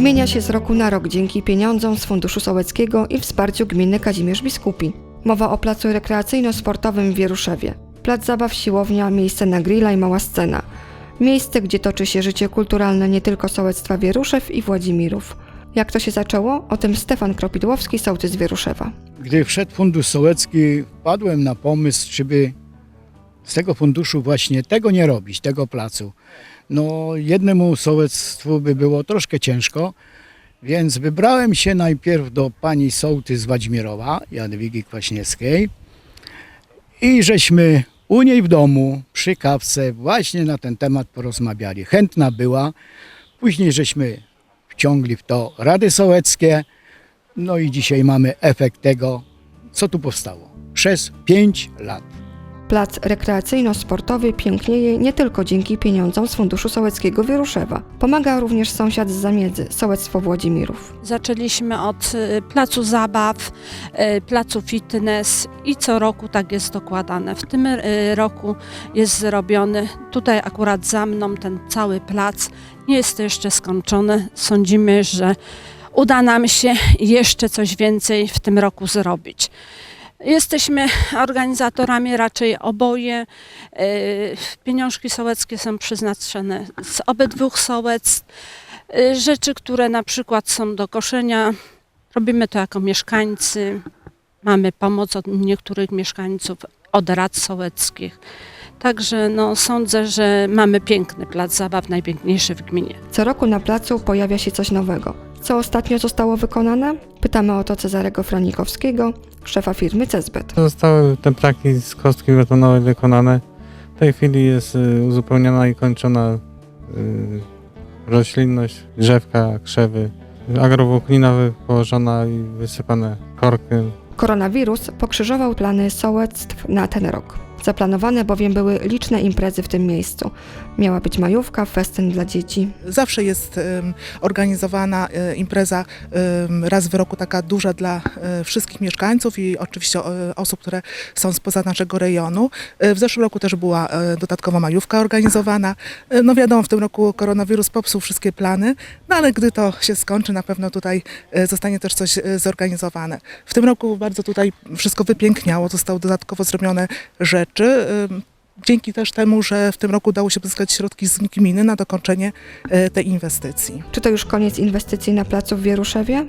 zmienia się z roku na rok dzięki pieniądzom z Funduszu Sołeckiego i wsparciu gminy Kazimierz Biskupi. Mowa o placu rekreacyjno-sportowym w Wieruszewie. Plac zabaw, siłownia, miejsce na grilla i mała scena. Miejsce, gdzie toczy się życie kulturalne nie tylko sołectwa Wieruszew i Władzimirów. Jak to się zaczęło? O tym Stefan Kropidłowski, sołtys Wieruszewa. Gdy wszedł Fundusz Sołecki, wpadłem na pomysł, żeby z tego funduszu właśnie tego nie robić, tego placu. No jednemu sołectwu by było troszkę ciężko, więc wybrałem się najpierw do pani sołtys Władimirowa, Jadwigi Kwaśniewskiej i żeśmy u niej w domu przy kawce właśnie na ten temat porozmawiali. Chętna była, później żeśmy wciągli w to Rady Sołeckie, no i dzisiaj mamy efekt tego, co tu powstało. Przez 5 lat. Plac rekreacyjno-sportowy pięknieje nie tylko dzięki pieniądzom z Funduszu Sołeckiego Wieruszewa. Pomaga również sąsiad z Zamiedzy, sołectwo Włodzimirów. Zaczęliśmy od y, placu zabaw, y, placu fitness i co roku tak jest dokładane. W tym y, roku jest zrobiony tutaj akurat za mną ten cały plac. Nie jest to jeszcze skończony. Sądzimy, że uda nam się jeszcze coś więcej w tym roku zrobić. Jesteśmy organizatorami raczej oboje. Y, Pieniążki sołeckie są przeznaczone z obydwu sołectw. Y, Rzeczy, które na przykład są do koszenia, robimy to jako mieszkańcy. Mamy pomoc od niektórych mieszkańców, od rad sołeckich. Także no, sądzę, że mamy piękny plac zabaw, najpiękniejszy w gminie. Co roku na placu pojawia się coś nowego. Co ostatnio zostało wykonane? Pytamy o to Cezarego Franikowskiego, szefa firmy Cezbet. Zostały te plaki z kostki betonowej wykonane. W tej chwili jest y, uzupełniona i kończona y, roślinność, drzewka, krzewy. Agrowłóknina położona i wysypane korki. Koronawirus pokrzyżował plany sołectw na ten rok. Zaplanowane bowiem były liczne imprezy w tym miejscu. Miała być majówka, festyn dla dzieci. Zawsze jest organizowana e, impreza raz w roku taka duża dla e, wszystkich mieszkańców i oczywiście e, osób, które są spoza naszego rejonu. W zeszłym roku też była dodatkowo majówka organizowana. No wiadomo, w tym roku koronawirus popsuł wszystkie plany, no ale gdy to się skończy, na pewno tutaj zostanie też coś zorganizowane. W tym roku bardzo tutaj wszystko wypiękniało, zostały dodatkowo zrobione rzeczy. Em, Dzięki też temu, że w tym roku udało się pozyskać środki z gminy na dokończenie e, tej inwestycji. Czy to już koniec inwestycji na placu w Wieruszewie?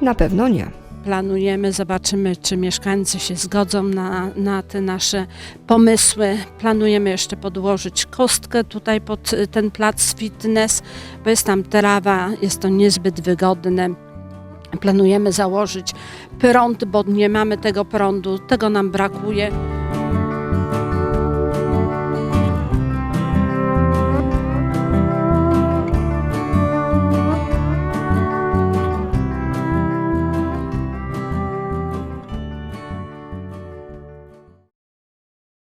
Na pewno nie. Planujemy, zobaczymy, czy mieszkańcy się zgodzą na, na te nasze pomysły. Planujemy jeszcze podłożyć kostkę tutaj pod y, ten plac fitness, bo jest tam trawa, jest to niezbyt wygodne. Planujemy założyć prąd, bo nie mamy tego prądu, tego nam brakuje.